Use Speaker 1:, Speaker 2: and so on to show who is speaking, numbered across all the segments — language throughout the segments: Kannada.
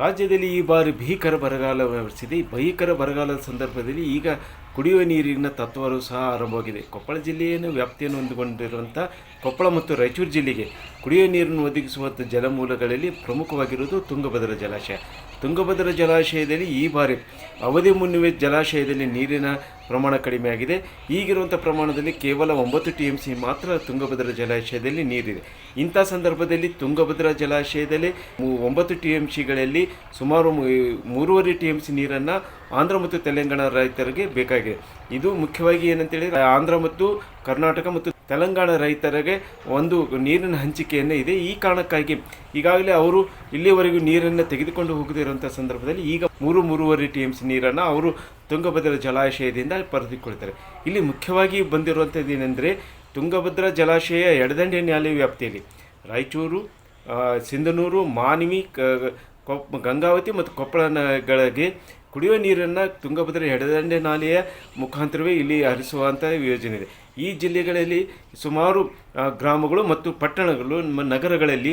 Speaker 1: ರಾಜ್ಯದಲ್ಲಿ ಈ ಬಾರಿ ಭೀಕರ ಬರಗಾಲ ವ್ಯವಸ್ಥಿದೆ ಭೀಕರ ಬರಗಾಲದ ಸಂದರ್ಭದಲ್ಲಿ ಈಗ ಕುಡಿಯುವ ನೀರಿನ ತತ್ವರು ಸಹ ಆರಂಭವಾಗಿದೆ. ಕೊಪ್ಪಳ ಜಿಲ್ಲೆಯನ್ನು ವ್ಯಾಪ್ತಿಯನ್ನು ಹೊಂದಿಕೊಂಡಿರುವಂಥ ಕೊಪ್ಪಳ ಮತ್ತು ರಾಯಚೂರು ಜಿಲ್ಲೆಗೆ ಕುಡಿಯುವ ನೀರನ್ನು ಒದಗಿಸುವಂಥ ಜಲಮೂಲಗಳಲ್ಲಿ ಪ್ರಮುಖವಾಗಿರುವುದು ತುಂಗಭದ್ರಾ ಜಲಾಶಯ. ತುಂಗಭದ್ರಾ ಜಲಾಶಯದಲ್ಲಿ ಈ ಬಾರಿ ಅವಧಿ ಮುನ್ನುವೆ ಜಲಾಶಯದಲ್ಲಿ ನೀರಿನ ಪ್ರಮಾಣ ಕಡಿಮೆಯಾಗಿದೆ. ಈಗಿರುವಂಥ ಪ್ರಮಾಣದಲ್ಲಿ ಕೇವಲ ಒಂಬತ್ತು ಟಿ ಎಂ ಸಿ ಮಾತ್ರ ತುಂಗಭದ್ರಾ ಜಲಾಶಯದಲ್ಲಿ ನೀರಿದೆ. ಇಂಥ ಸಂದರ್ಭದಲ್ಲಿ ತುಂಗಭದ್ರಾ ಜಲಾಶಯದಲ್ಲಿ ಒಂಬತ್ತು ಟಿ ಎಂ ಸಿಗಳಲ್ಲಿ ಸುಮಾರು ಮೂರುವರೆ ಟಿ ಎಂ ಸಿ ನೀರನ್ನು ಆಂಧ್ರ ಮತ್ತು ತೆಲಂಗಾಣ ರೈತರಿಗೆ ಬೇಕಾಗಿದೆ. ಇದು ಮುಖ್ಯವಾಗಿ ಏನಂತೇಳಿದರೆ ಆಂಧ್ರ ಮತ್ತು ಕರ್ನಾಟಕ ಮತ್ತು ತೆಲಂಗಾಣ ರೈತರಿಗೆ ಒಂದು ನೀರಿನ ಹಂಚಿಕೆಯನ್ನು ಇದೆ. ಈ ಕಾರಣಕ್ಕಾಗಿ ಈಗಾಗಲೇ ಅವರು ಇಲ್ಲಿವರೆಗೂ ನೀರನ್ನು ತೆಗೆದುಕೊಂಡು ಹೋಗದಿರುವಂಥ ಸಂದರ್ಭದಲ್ಲಿ ಈಗ ಮೂರು ಮೂರುವರೆ ಟಿ ಎಂ ಸಿ ನೀರನ್ನು ಅವರು ತುಂಗಭದ್ರಾ ಜಲಾಶಯದಿಂದ ಪಡೆದುಕೊಳ್ತಾರೆ ಇಲ್ಲಿ ಮುಖ್ಯವಾಗಿ ಬಂದಿರುವಂಥದ್ದು ಏನೆಂದರೆ ತುಂಗಭದ್ರಾ ಜಲಾಶಯ ಎಡದಂಡೆ ನ್ಯಾಯಾಲಯ ವ್ಯಾಪ್ತಿಯಲ್ಲಿ. ರಾಯಚೂರು ಸಿಂಧನೂರು, ಮಾನವಿ, ಕ- ಗಂಗಾವತಿ ಮತ್ತು ಕೊಪ್ಪಳ ನಗಳಿಗೆ ಕುಡಿಯುವ ನೀರನ್ನು ತುಂಗಭದ್ರಾ ಎಡದಂಡೆ ನಾಲೆಯ ಮುಖಾಂತರವೇ ಇಲ್ಲಿ ಹರಿಸುವಂಥ ಯೋಜನೆ ಇದೆ. ಈ ಜಿಲ್ಲೆಗಳಲ್ಲಿ ಸುಮಾರು ಗ್ರಾಮಗಳು ಮತ್ತು ಪಟ್ಟಣಗಳು, ನಮ್ಮ ನಗರಗಳಲ್ಲಿ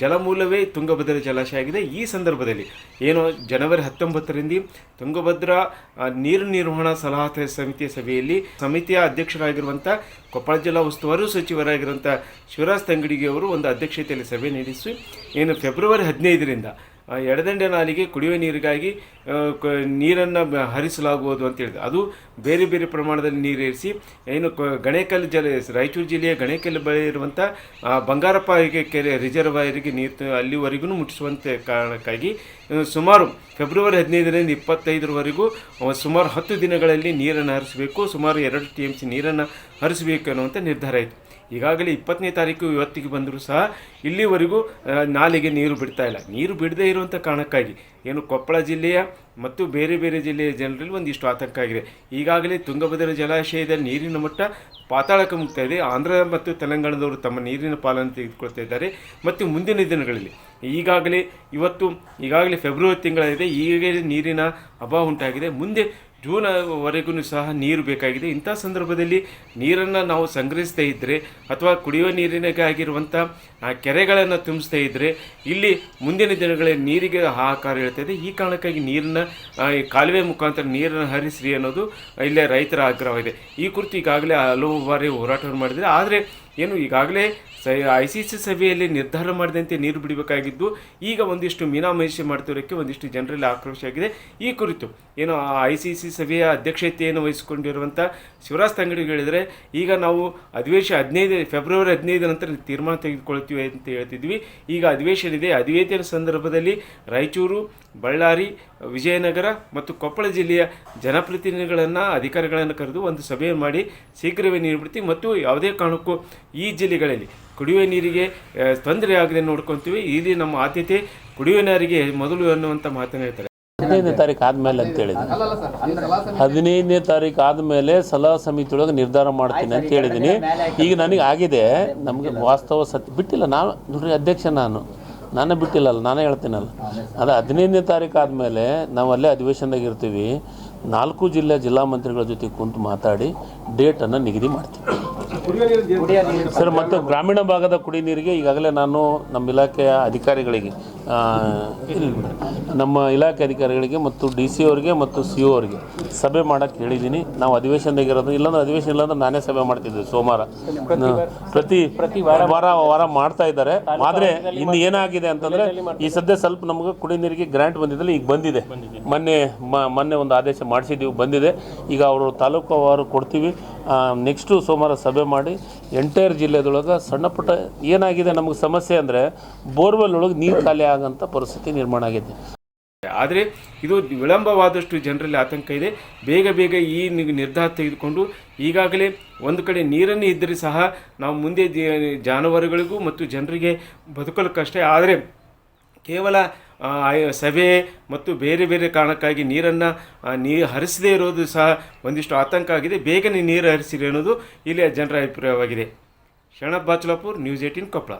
Speaker 1: ಜಲಮೂಲವೇ ತುಂಗಭದ್ರಾ ಜಲಾಶಯ ಆಗಿದೆ. ಈ ಸಂದರ್ಭದಲ್ಲಿ ಏನು ಜನವರಿ ಹತ್ತೊಂಬತ್ತರಿಂದ ತುಂಗಭದ್ರಾ ನೀರು ನಿರ್ವಹಣಾ ಸಲಹಾ ಸಮಿತಿಯ ಸಭೆಯಲ್ಲಿ ಸಮಿತಿಯ ಅಧ್ಯಕ್ಷರಾಗಿರುವಂಥ ಕೊಪ್ಪಳ ಜಿಲ್ಲಾ ಉಸ್ತುವಾರಿ ಸಚಿವರಾಗಿರುವಂಥ ಶಿವರಾಜ್ ತಂಗಡಿಗೆ ಅವರು ಒಂದು ಅಧ್ಯಕ್ಷತೆಯಲ್ಲಿ ಸಭೆ ನಡೆಸಿ ಏನು ಫೆಬ್ರವರಿ ಹದಿನೈದರಿಂದ ಎಡದಂಡೆ ನಾಲಿಗೆ ಕುಡಿಯುವ ನೀರಿಗಾಗಿ ನೀರನ್ನು ಹರಿಸಲಾಗುವುದು ಅಂತ ಹೇಳಿದೆ ಅದು ಬೇರೆ ಬೇರೆ ಪ್ರಮಾಣದಲ್ಲಿ ನೀರು ಇರಿಸಿ ಏನು ಗಣೇಕಲ್ ಜಲ, ರಾಯಚೂರು ಜಿಲ್ಲೆಯ ಗಣೇಕಲ್ ಬಳಿ ಇರುವಂಥ ಬಂಗಾರಪ್ಪ ಕೆರೆ, ರಿಸರ್ವಾಯರಿಗೆ ನೀರು ಅಲ್ಲಿವರೆಗೂ ಮುಟ್ಟಿಸುವಂಥ ಕಾರಣಕ್ಕಾಗಿ ಸುಮಾರು ಫೆಬ್ರವರಿ ಹದಿನೈದರಿಂದ ಇಪ್ಪತ್ತೈದರವರೆಗೂ ಸುಮಾರು ಹತ್ತು ದಿನಗಳಲ್ಲಿ ನೀರನ್ನು ಹರಿಸಬೇಕು, ಸುಮಾರು ಎರಡು ಟಿ ಎಂ ಸಿ ನೀರನ್ನು ಹರಿಸಬೇಕು ಅನ್ನುವಂಥ ನಿರ್ಧಾರ ಆಯಿತು ಈಗಾಗಲೇ ಇಪ್ಪತ್ತನೇ ತಾರೀಕು ಇವತ್ತಿಗೆ ಬಂದರೂ ಸಹ ಇಲ್ಲಿವರೆಗೂ ನಾಲಿಗೆ ನೀರು ಬಿಡ್ತಾ ಇಲ್ಲ. ನೀರು ಬಿಡದೇ ಇರುವಂಥ ಕಾರಣಕ್ಕಾಗಿ ಏನು ಕೊಪ್ಪಳ ಜಿಲ್ಲೆಯ ಮತ್ತು ಬೇರೆ ಬೇರೆ ಜಿಲ್ಲೆಯ ಜನರಲ್ಲಿ ಒಂದಿಷ್ಟು ಆತಂಕ ಆಗಿದೆ. ಈಗಾಗಲೇ ತುಂಗಭದ್ರಾ ಜಲಾಶಯದ ನೀರಿನ ಮಟ್ಟ ಪಾತಾಳಕ್ಕೆ ಮುಗ್ತಾ ಇದೆ. ಆಂಧ್ರ ಮತ್ತು ತೆಲಂಗಾಣದವರು ತಮ್ಮ ನೀರಿನ ಪಾಲನ್ನು ತೆಗೆದುಕೊಳ್ತಾ ಇದ್ದಾರೆ. ಮತ್ತು ಮುಂದಿನ ದಿನಗಳಲ್ಲಿ ಈಗಾಗಲೇ ಇವತ್ತು, ಈಗಾಗಲೇ ಫೆಬ್ರವರಿ ತಿಂಗಳಿದೆ ಈಗಾಗಲೇ ನೀರಿನ ಅಭಾವ ಉಂಟಾಗಿದೆ. ಮುಂದೆ ಜೂನ್ ವರೆಗೂ ಸಹ ನೀರು ಬೇಕಾಗಿದೆ. ಇಂಥ ಸಂದರ್ಭದಲ್ಲಿ ನೀರನ್ನು ನಾವು ಸಂಗ್ರಹಿಸ್ತಾ ಇದ್ದರೆ ಅಥವಾ ಕುಡಿಯುವ ನೀರಿನಾಗಿರುವಂಥ ಆ, ಕೆರೆಗಳನ್ನು ತುಂಬಿಸ್ತಾ ಇದ್ದರೆ ಇಲ್ಲಿ ಮುಂದಿನ ದಿನಗಳಲ್ಲಿ ನೀರಿಗೆ ಹಾಹಾಕಾರ ಇರ್ತದೆ ಈ ಕಾರಣಕ್ಕಾಗಿ ನೀರನ್ನು ಈ ಕಾಲುವೆ ಮುಖಾಂತರ ನೀರನ್ನು ಹರಿಸ್ರಿ ಅನ್ನೋದು ಇಲ್ಲೇ ರೈತರ ಆಗ್ರಹವಾಗಿದೆ ಈ ಕುರಿತು ಈಗಾಗಲೇ ಹಲವು ಬಾರಿ ಹೋರಾಟವನ್ನು ಮಾಡಿದರೆ ಆದರೆ ಏನು ಈಗಾಗಲೇ ಸ, ಐ ಸಿ ಸಿ ಸಭೆಯಲ್ಲಿ ನಿರ್ಧಾರ ಮಾಡಿದಂತೆ ನೀರು ಬಿಡಬೇಕಾಗಿದ್ದು, ಈಗ ಒಂದಿಷ್ಟು ಮೀನಾಮಹಿಷಿ ಮಾಡ್ತಿರೋಕ್ಕೆ ಒಂದಿಷ್ಟು ಜನರಲ್ಲಿ ಆಕ್ರೋಶ ಆಗಿದೆ. ಈ ಕುರಿತು ಏನು ಐ ಸಿ ಸಿ ಸಭೆಯ ಅಧ್ಯಕ್ಷತೆಯನ್ನು ವಹಿಸಿಕೊಂಡಿರುವಂಥ ಶಿವರಾಜ್ ತಂಗಡಿ ಹೇಳಿದರೆ, ಈಗ ನಾವು ಅಧಿವೇಶ ಹದಿನೈದು, ಫೆಬ್ರವರಿ ಹದಿನೈದು ನಂತರ ತೀರ್ಮಾನ ತೆಗೆದುಕೊಳ್ತೀವಿ ಅಂತ ಹೇಳ್ತಿದ್ವಿ. ಈಗ ಅಧಿವೇಶನ ಇದೆ ಅಧಿವೇಶನ ಸಂದರ್ಭದಲ್ಲಿ ರಾಯಚೂರು, ಬಳ್ಳಾರಿ, ವಿಜಯನಗರ ಮತ್ತು ಕೊಪ್ಪಳ ಜಿಲ್ಲೆಯ ಜನಪ್ರತಿನಿಧಿಗಳನ್ನು, ಅಧಿಕಾರಿಗಳನ್ನು ಕರೆದು ಒಂದು ಸಭೆಯನ್ನು ಮಾಡಿ ಶೀಘ್ರವೇ ನೀರು ಬಿಡ್ತೀವಿ. ಮತ್ತು ಯಾವುದೇ ಕಾರಣಕ್ಕೂ ಈ ಜಿಲ್ಲೆಗಳಲ್ಲಿ ಕುಡಿಯುವ ನೀರಿಗೆ ತೊಂದರೆ ಆಗದೆ ನೋಡ್ಕೊತೀವಿ. ಇಲ್ಲಿ ನಮ್ಮ ಆದ್ಯತೆ ಕುಡಿಯುವ ನೀರಿಗೆ ಮೊದಲು ಅನ್ನುವಂಥ ಮಾತನ್ನು ಹೇಳ್ತಾರೆ.
Speaker 2: ಹದಿನೈದನೇ ತಾರೀಕು ಆದಮೇಲೆ ಅಂತ ಹೇಳಿದ್ದೀನಿ. ಹದಿನೈದನೇ ತಾರೀಕು ಆದಮೇಲೆ ಸಲಹಾ ಸಮಿತಿ ಒಳಗೆ ನಿರ್ಧಾರ ಮಾಡ್ತೀನಿ ಅಂತ ಹೇಳಿದ್ದೀನಿ. ಈಗ ನನಗೆ ಆಗಿದೆ ನಮಗೆ ವಾಸ್ತವ ಸತ್ಯ. ಬಿಟ್ಟಿಲ್ಲ ನಾನು ನೋಡ್ರಿ ಅಧ್ಯಕ್ಷ ನಾನು. ನಾನೇ ಬಿಟ್ಟಿಲ್ಲಲ್ಲ ನಾನೇ ಹೇಳ್ತೀನಲ್ಲ. ಅದು ಹದಿನೈದನೇ ತಾರೀಕು ಆದಮೇಲೆ ನಾವು ಅಲ್ಲೇ ಅಧಿವೇಶನದಾಗ ಇರ್ತೀವಿ. ನಾಲ್ಕು ಜಿಲ್ಲೆ ಜಿಲ್ಲಾ ಮಂತ್ರಿಗಳ ಜೊತೆ ಕುಂತು ಮಾತಾಡಿ ಡೇಟನ್ನು ನಿಗದಿ ಮಾಡ್ತೀವಿ. ಸರ್ ಮತ್ತು ಗ್ರಾಮೀಣ ಭಾಗದ ಕುಡಿ ನೀರಿಗೆ ಈಗಾಗಲೇ ನಾನು ನಮ್ಮ ಇಲಾಖೆಯ ಅಧಿಕಾರಿಗಳಿಗೆ. ನಮ್ಮ ಇಲಾಖೆ ಅಧಿಕಾರಿಗಳಿಗೆ ಮತ್ತು ಡಿ ಸಿ ಅವರಿಗೆ ಮತ್ತು ಸಿ ಒ ಅವರಿಗೆ ಸಭೆ ಮಾಡೋಕ್ಕೆ ಹೇಳಿದ್ದೀನಿ. ನಾವು ಅಧಿವೇಶನದಾಗ ಇರೋದು ಇಲ್ಲಾಂದ್ರೆ ಅಧಿವೇಶನ ಇಲ್ಲಾಂದ್ರೆ ನಾನೇ ಸಭೆ ಮಾಡ್ತಿದ್ದೆ ಸೋಮವಾರ. ಪ್ರತಿ ಪ್ರತಿ ವಾರ ವಾರ ಮಾಡ್ತಾ ಇದ್ದಾರೆ. ಆದರೆ ಇನ್ನು ಏನಾಗಿದೆ ಅಂತಂದರೆ ಈ ಸದ್ಯ ಸ್ವಲ್ಪ ನಮಗೆ ಕುಡಿ ನೀರಿಗೆ ಗ್ರ್ಯಾಂಟ್ ಬಂದಿದ್ದಲ್ಲಿ ಈಗ ಬಂದಿದೆ. ಮೊನ್ನೆ ಮೊನ್ನೆ ಒಂದು ಆದೇಶ ಮಾಡಿಸಿದ್ದೀವಿ ಬಂದಿದೆ. ಈಗ ಅವರು ತಾಲೂಕು ಅವರು ಕೊಡ್ತೀವಿ ನೆಕ್ಸ್ಟು ಸೋಮವಾರ ಸಭೆ ಮಾಡಿ ಎಂಟೈರ್ ಜಿಲ್ಲೆದೊಳಗೆ ಸಣ್ಣ ಪುಟ್ಟ ಏನಾಗಿದೆ ನಮಗೆ ಸಮಸ್ಯೆ ಅಂದರೆ ಬೋರ್ವೆಲ್ ಒಳಗೆ ನೀರು ಖಾಲಿ ಆಗೋಂಥ ಪರಿಸ್ಥಿತಿ ನಿರ್ಮಾಣ ಆಗಿದೆ
Speaker 1: ಆದರೆ ಇದು ವಿಳಂಬವಾದಷ್ಟು ಜನರಲ್ಲಿ ಆತಂಕ ಇದೆ. ಬೇಗ ಬೇಗ ಈ ನಿರ್ಧಾರ ತೆಗೆದುಕೊಂಡು ಈಗಾಗಲೇ ಒಂದು ಕಡೆ ನೀರನ್ನು ಇದ್ದರೆ ಸಹ ನಾವು ಮುಂದೆ ಜಾನುವಾರುಗಳಿಗೂ ಮತ್ತು ಜನರಿಗೆ ಬದುಕಲು ಕಷ್ಟ. ಆದರೆ ಕೇವಲ ಸಭೆ ಮತ್ತು ಬೇರೆ ಬೇರೆ ಕಾರಣಕ್ಕಾಗಿ ನೀರನ್ನು ನೀರು ಹರಿಸದೇ ಇರೋದು ಸಹ ಒಂದಿಷ್ಟು ಆತಂಕ ಆಗಿದೆ. ಬೇಗನೆ ನೀರು ಹರಿಸಿರಿ ಅನ್ನೋದು ಇಲ್ಲಿಯ ಜನರ ಅಭಿಪ್ರಾಯವಾಗಿದೆ. Sharanappa Bachalapur, news eighteen Koppal